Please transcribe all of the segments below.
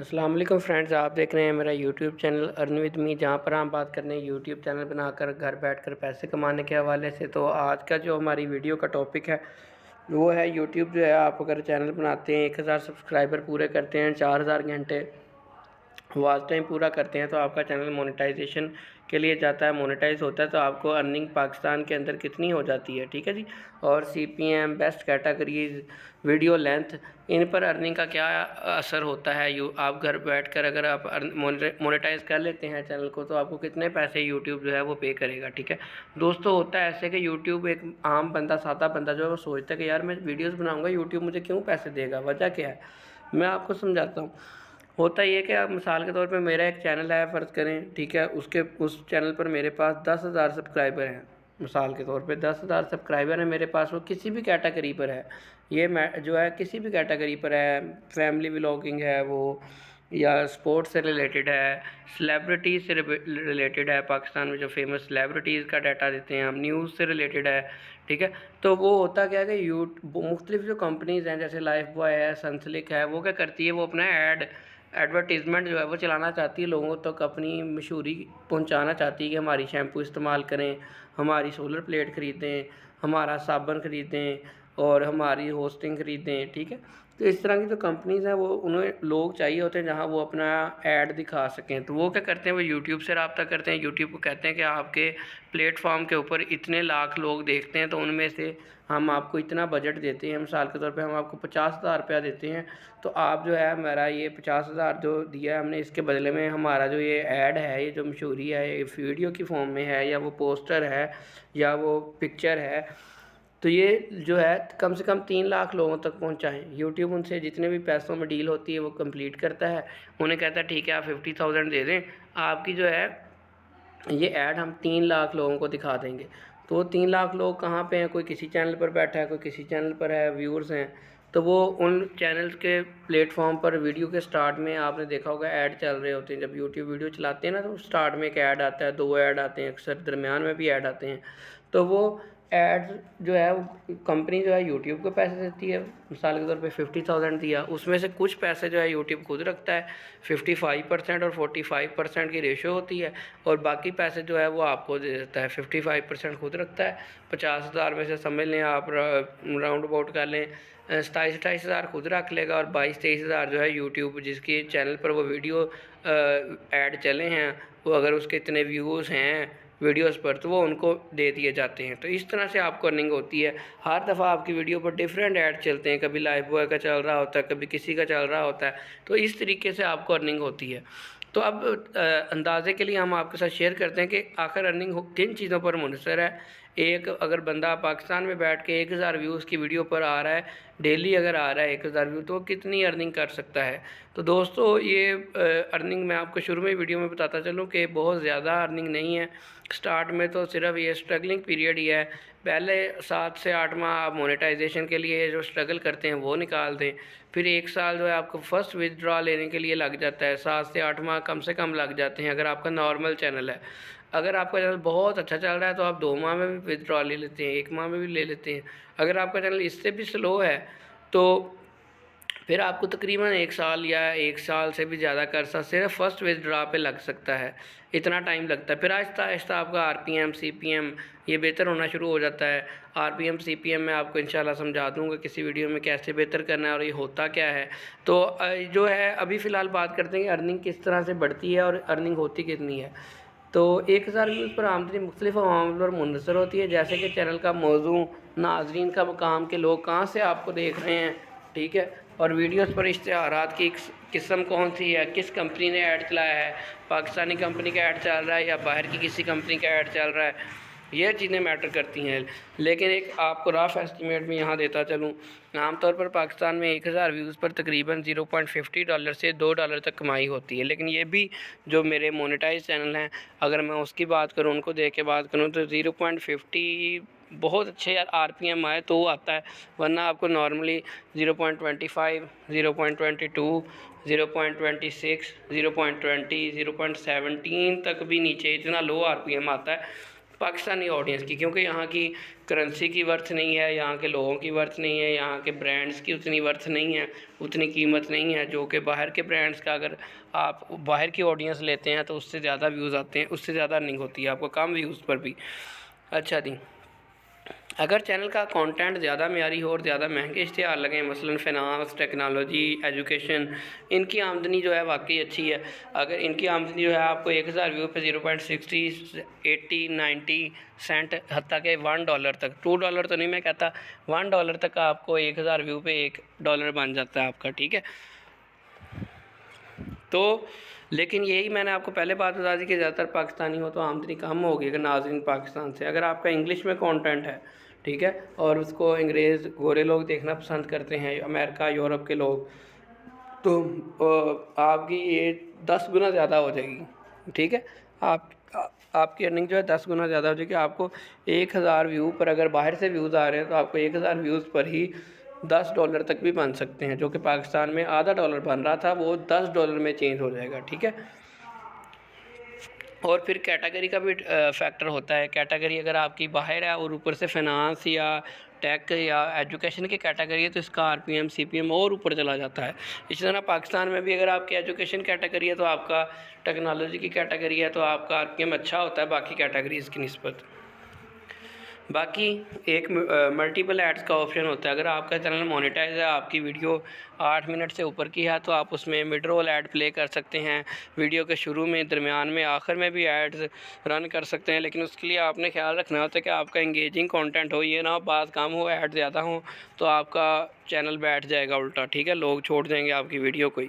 السلام علیکم فرینڈز، آپ دیکھ رہے ہیں میرا YouTube channel earn with me, جہاں پر ہم بات کر رہے ہیں یوٹیوب چینل بنا کر گھر بیٹھ کر پیسے کمانے کے حوالے سے۔ تو آج کا جو ہماری ویڈیو کا ٹاپک ہے، وہ ہے یوٹیوب جو ہے، آپ اگر چینل بناتے ہیں، ایک ہزار سبسکرائبر پورے کرتے ہیں، چار ہزار گھنٹے واچ ٹائم پورا کرتے ہیں تو آپ کا چینل مونیٹائزیشن کے لیے جاتا ہے مونیٹائز ہوتا ہے تو آپ کو ارننگ پاکستان کے اندر کتنی ہو جاتی ہے، ٹھیک ہے جی؟ اور C P M best categories video length ان پر ارننگ کا کیا اثر ہوتا ہے؟ یو، آپ گھر بیٹھ کر اگر آپ مونیٹائز کر لیتے ہیں چینل کو تو آپ کو کتنے پیسے یوٹیوب جو ہے وہ پے کرے گا، ٹھیک ہے؟ دوستو، ہوتا ہے ایسے کہ یوٹیوب ایک عام بندہ، سادہ بندہ جو ہے وہ سوچتا ہے کہ یار میں ویڈیوز بناؤں گا یوٹیوب مجھے کیوں پیسے دے گا؟ وجہ کیا ہے؟ میں آپ کو سمجھاتا ہوں۔ ہوتا یہ کہ آپ مثال کے طور پہ میرا ایک چینل ہے، فرض کریں، ٹھیک ہے، اس کے، اس چینل پر میرے پاس دس ہزار سبسکرائبر ہیں۔ مثال کے طور پہ دس ہزار سبسکرائبر ہیں میرے پاس، وہ کسی بھی کیٹاگری پر ہے۔ یہ میں جو ہے، کسی بھی کیٹاگری پر ہے فیملی ولاگنگ ہے وہ، یا اسپورٹس سے ریلیٹڈ ہے سلیبریٹیز سے ریلیٹڈ ہے۔ پاکستان میں جو فیمس سلیبریٹیز کا ڈیٹا دیتے ہیں، ہم نیوز سے ریلیٹڈ ہے، ٹھیک ہے۔ تو وہ ہوتا کیا کہ یوٹ مختلف جو کمپنیز ہیں، جیسے لائف بوائے ہے سنسلک ہے، وہ کیا کرتی ہے، وہ اپنا ایڈ ایڈورٹیزمنٹ جو ہے وہ چلانا چاہتی ہے، لوگوں تک اپنی مشہوری پہنچانا چاہتی ہے کہ ہماری شیمپو استعمال کریں، ہماری سولر پلیٹ خریدیں، ہمارا صابن خریدیں اور ہماری ہوسٹنگ خریدیں، ٹھیک ہے؟ تو اس طرح کی جو کمپنیز ہیں وہ، انہیں لوگ چاہیے ہوتے ہیں جہاں وہ اپنا ایڈ دکھا سکیں۔ تو وہ کیا کرتے ہیں؟ وہ یوٹیوب سے رابطہ کرتے ہیں۔ یوٹیوب کو کہتے ہیں کہ آپ کے پلیٹ فارم کے اوپر اتنے لاکھ لوگ دیکھتے ہیں تو ان میں سے ہم آپ کو اتنا بجٹ دیتے ہیں۔ مثال کے طور پہ ہم آپ کو پچاس ہزار روپیہ دیتے ہیں تو آپ جو ہے میرا یہ پچاس ہزار جو دیا ہے ہم نے، اس کے بدلے میں ہمارا جو یہ ایڈ ہے، یہ جو مشہوری ہے، یہ ویڈیو کی فارم میں ہے یا وہ پوسٹر ہے یا وہ پکچر ہے تو یہ جو ہے کم سے کم تین لاکھ لوگوں تک پہنچائیں۔ یوٹیوب ان سے جتنے بھی پیسوں میں ڈیل ہوتی ہے وہ کمپلیٹ کرتا ہے۔ انہیں کہتا ہے ٹھیک ہے آپ ففٹی تھاؤزینڈ دے دیں۔ آپ کی جو ہے یہ ایڈ ہم تین لاکھ لوگوں کو دکھا دیں گے۔ تو وہ تین لاکھ لوگ کہاں پہ ہیں؟ کوئی کسی چینل پر بیٹھا ہے، کوئی کسی چینل پر ہے، ویورز ہیں۔ تو وہ ان چینلز کے پلیٹ فارم پر ویڈیو کے سٹارٹ میں آپ نے دیکھا ہوگا ایڈ چل رہے ہوتے ہیں۔ جب یوٹیوب ویڈیو چلاتے ہیں نا تو سٹارٹ میں ایک ایڈ آتا ہے، دو ایڈ آتے ہیں، اکثر درمیان میں بھی ایڈ آتے ہیں۔ تو وہ ایڈ جو ہے، کمپنی جو ہے یوٹیوب کو پیسے دیتی ہے۔ مثال کے طور پہ ففٹی تھاؤزینڈ دیا۔ اس میں سے کچھ پیسے جو ہے یوٹیوب خود رکھتا ہے۔ ففٹی فائیو پرسینٹ اور فورٹی فائیو پرسینٹ کی ریشو ہوتی ہے۔ اور باقی پیسے جو ہے وہ آپ کو دے دیتا ہے۔ ففٹی فائیو پرسینٹ خود رکھتا ہے۔ پچاس ہزار میں سے سمجھ لیں آپ راؤنڈ اباؤٹ کر لیں۔ ستائیس، اٹھائیس ہزار خود رکھ لے گا اور بائیس، تیئیس ہزار جو ہے یوٹیوب، جس کی چینل پر وہ ویڈیو ایڈ چلے ہیں۔ وہ اگر اس کے اتنے ویوز ہیں ویڈیوز پر، تو وہ ان کو دے دیے جاتے ہیں۔ تو اس طرح سے آپ کو ارننگ ہوتی ہے۔ ہر دفعہ آپ کی ویڈیو پر ڈیفرنٹ ایڈ چلتے ہیں۔ کبھی لائف بوائے کا چل رہا ہوتا ہے، کبھی کسی کا چل رہا ہوتا ہے۔ تو اس طریقے سے آپ کو ارننگ ہوتی ہے۔ تو اب اندازے کے لیے ہم آپ کے ساتھ شیئر کرتے ہیں کہ آخر ارننگ کن چیزوں پر منحصر ہے۔ ایک، اگر بندہ پاکستان میں بیٹھ کے ایک ہزار ویوز کی ویڈیو پر آ رہا ہے ڈیلی اگر آ رہا ہے ایک ہزار ویو تو کتنی ارننگ کر سکتا ہے؟ تو دوستو، یہ ارننگ میں آپ کو شروع میں ویڈیو میں بتاتا چلوں کہ بہت زیادہ ارننگ نہیں ہے۔ سٹارٹ میں تو صرف یہ اسٹرگلنگ پیریڈ ہی ہے۔ پہلے سات سے آٹھ ماہ آپ مونیٹائزیشن کے لیے جو اسٹرگل کرتے ہیں وہ نکال دیں۔ پھر ایک سال جو ہے آپ کو فرسٹ ودرا لینے کے لیے لگ جاتا ہے۔ سات سے آٹھ ماہ کم سے کم لگ جاتے ہیں اگر آپ کا نارمل چینل ہے۔ اگر آپ کا چینل بہت اچھا چل رہا ہے تو آپ دو ماہ میں بھی ودرا لے لیتے ہیں، ایک ماہ میں بھی لے لیتے ہیں۔ اگر آپ کا چینل اس سے بھی سلو ہے، تو پھر آپ کو تقریباً ایک سال یا ایک سال سے بھی زیادہ عرصہ صرف فرسٹ ڈرا پہ لگ سکتا ہے۔ اتنا ٹائم لگتا ہے۔ پھر آہستہ آہستہ آپ کا R P M C P M یہ بہتر ہونا شروع ہو جاتا ہے۔ R P M C P M میں آپ کو انشاءاللہ سمجھا دوں گا کسی ویڈیو میں کیسے بہتر کرنا ہے اور یہ ہوتا کیا ہے۔ تو، جو ہے، ابھی فی الحال بات کرتے ہیں کہ ارننگ کس طرح سے بڑھتی ہے اور ارننگ ہوتی کتنی ہے۔ تو ایک ہزار ویوز پر آمدنی مختلف عوامل پر منحصر ہوتی ہے، جیسے کہ چینل کا موضوع، ناظرین کا مقام کے لوگ کہاں سے آپ کو دیکھ رہے ہیں، ٹھیک ہے؟ اور ویڈیوز پر اشتہارات کی قسم کون سی ہے، کس کمپنی نے ایڈ چلایا ہے، پاکستانی کمپنی کا ایڈ چل رہا ہے یا باہر کی کسی کمپنی کا ایڈ چل رہا ہے؟ یہ چیزیں میٹر کرتی ہیں۔ لیکن ایک آپ کو راف اسٹیمیٹ میں یہاں دیتا چلوں۔ عام طور پر پاکستان میں ایک ہزار ویوز پر تقریباً زیرو پوائنٹ ففٹی ڈالر سے دو ڈالر تک کمائی ہوتی ہے۔ لیکن یہ بھی جو میرے مونیٹائز چینل ہیں، اگر میں اس کی بات کروں، ان کو دیکھ کے بات کروں، تو زیرو پوائنٹ ففٹی بہت اچھے آر پی ایم آئے تو وہ آتا ہے۔ ورنہ آپ کو normally zero point twenty five zero point twenty two zero point twenty six zero point twenty zero point seventeen تک بھی نیچے اتنا لو آر پی ایم آتا ہے۔ پاکستانی آڈینس کی، کیونکہ یہاں کی کرنسی کی ورتھ نہیں ہے، یہاں کے لوگوں کی ورتھ نہیں ہے، یہاں کے برانڈس کی اتنی ورتھ نہیں ہے، اتنی قیمت نہیں ہے جو کہ باہر کے برانڈس کا اگر آپ باہر کی آڈینس لیتے ہیں تو اس سے زیادہ ویوز آتے ہیں، اس سے زیادہ نہیں ہوتی ہے، آپ کو کم ویوز پر بھی۔ اچھا جی۔ اگر چینل کا کانٹینٹ زیادہ معیاری ہو اور زیادہ مہنگے اشتہار لگیں مثلا فنانس ٹیکنالوجی ایجوکیشن ان کی آمدنی جو ہے واقعی اچھی ہے۔ اگر ان کی آمدنی جو ہے آپ کو ایک ہزار ویو پہ zero point sixty eighty ninety cent حتیٰ کہ ون ڈالر تک۔ ٹو ڈالر تو نہیں میں کہتا ون ڈالر تک آپ کو ایک ہزار ویو پہ ایک ڈالر بن جاتا ہے آپ کا، ٹھیک ہے؟ تو لیکن یہی میں نے آپ کو پہلے بات بتا دی کہ زیادہ تر پاکستانی ہو تو آمدنی کم ہوگی اگر ناظرین پاکستان سے۔ اگر آپ کا انگلش میں کانٹینٹ ہے، ٹھیک ہے، اور اس کو انگریز گورے لوگ دیکھنا پسند کرتے ہیں، امریکہ، یورپ کے لوگ، تو آپ کی یہ دس گنا زیادہ ہو جائے گی، ٹھیک ہے۔ آپ آپ کی ارننگ جو ہے دس گنا زیادہ ہو جائے گی۔ آپ کو ایک ہزار ویو پر اگر باہر سے ویوز آ رہے ہیں تو آپ کو ایک ہزار ویوز پر ہی دس ڈالر تک بھی بن سکتے ہیں، جو کہ پاکستان میں آدھا ڈالر بن رہا تھا، وہ دس ڈالر میں چینج ہو جائے گا، ٹھیک ہے؟ اور پھر کیٹاگری کا بھی فیکٹر ہوتا ہے۔ کیٹاگری اگر آپ کی باہر ہے اور اوپر سے فنانس یا ٹیک یا ایجوکیشن کی کیٹاگری ہے، تو اس کا R P M C P M اور اوپر چلا جاتا ہے۔ اسی طرح پاکستان میں بھی اگر آپ کی ایجوکیشن کیٹاگری ہے، تو آپ کا ٹیکنالوجی کی کیٹاگری ہے، تو آپ کا آر پی ایم اچھا ہوتا ہے، باقی کیٹاگریز کی نسبت۔ باقی ایک ملٹیپل ایڈز کا آپشن ہوتا ہے۔ اگر آپ کا چینل مونیٹائز ہے، آپ کی ویڈیو آٹھ منٹ سے اوپر کی ہے، تو آپ اس میں مڈ رول ایڈ پلے کر سکتے ہیں۔ ویڈیو کے شروع میں، درمیان میں، آخر میں بھی ایڈز رن کر سکتے ہیں۔ لیکن اس کے لیے آپ نے خیال رکھنا ہوتا ہے کہ آپ کا انگیجنگ کانٹینٹ ہو، یہ نہ ہو، بعض کام ہو ایڈ زیادہ ہوں، تو آپ کا چینل بیٹھ جائے گا الٹا، ٹھیک ہے؟ لوگ چھوڑ دیں گے آپ کی ویڈیو کو ہی۔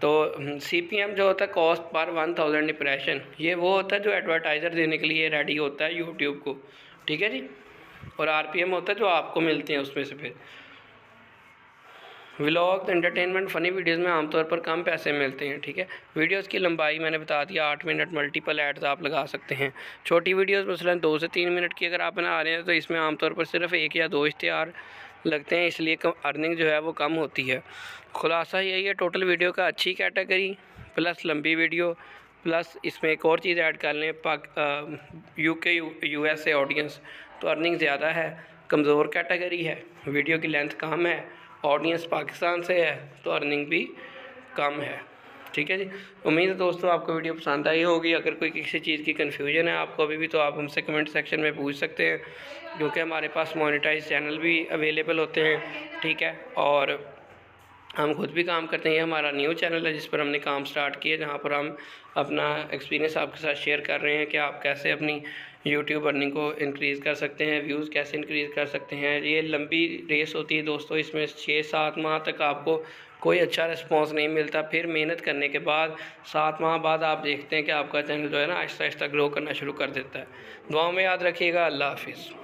تو سی پی ایم جو ہوتا ہے cost per one thousand impression یہ وہ ہوتا ہے جو ایڈورٹائزر دینے کے لیے ریڈی ہوتا ہے یوٹیوب کو۔ ٹھیک ہے جی؟ اور آر پی ایم ہوتا ہے جو آپ کو ملتے ہیں اس میں سے پھر۔ ولاگ انٹرٹینمنٹ فنی ویڈیوز میں عام طور پر کم پیسے ملتے ہیں، ٹھیک ہے۔ ویڈیوز کی لمبائی میں نے بتا دیا آٹھ منٹ ملٹیپل ایڈز آپ لگا سکتے ہیں۔ چھوٹی ویڈیوز مثلا دو سے تین منٹ کی اگر آپ بنا رہے ہیں تو اس میں عام طور پر صرف ایک یا دو اشتہار لگتے ہیں، اس لیے ارننگ جو ہے وہ کم ہوتی ہے۔ خلاصہ یہی ہے ٹوٹل ویڈیو کا اچھی کیٹیگری پلس لمبی ویڈیو پلس اس میں ایک اور چیز ایڈ کر لیں، Pak U K U S A audience تو ارننگ زیادہ ہے، کمزور کیٹیگری ہے ویڈیو کی لینتھ کم ہے آڈینس پاکستان سے ہے تو ارننگ بھی کم ہے۔ ٹھیک ہے جی؟ امید ہے دوستوں آپ کو ویڈیو پسند آئی ہوگی۔ اگر کوئی کسی چیز کی کنفیوژن ہے آپ کو ابھی بھی تو آپ ہم سے کمنٹ سیکشن میں پوچھ سکتے ہیں، کیونکہ ہمارے پاس مانیٹائز چینل بھی اویلیبل ہوتے ہیں۔ ٹھیک ہے اور ہم خود بھی کام کرتے ہیں، یہ ہمارا نیو چینل ہے جس پر ہم نے کام سٹارٹ کیا، جہاں پر ہم اپنا ایکسپیرینس آپ کے ساتھ شیئر کر رہے ہیں کہ آپ کیسے اپنی یوٹیوب ارننگ کو انکریز کر سکتے ہیں ویوز کیسے انکریز کر سکتے ہیں۔ یہ لمبی ریس ہوتی ہے دوستوں اس میں چھ سات ماہ تک آپ کو کوئی اچھا رسپانس نہیں ملتا۔ پھر محنت کرنے کے بعد سات ماہ بعد آپ دیکھتے ہیں کہ آپ کا چینل جو ہے نا آہستہ آہستہ گرو کرنا شروع کر دیتا ہے۔ دعاؤں میں یاد رکھیے گا، اللہ حافظ۔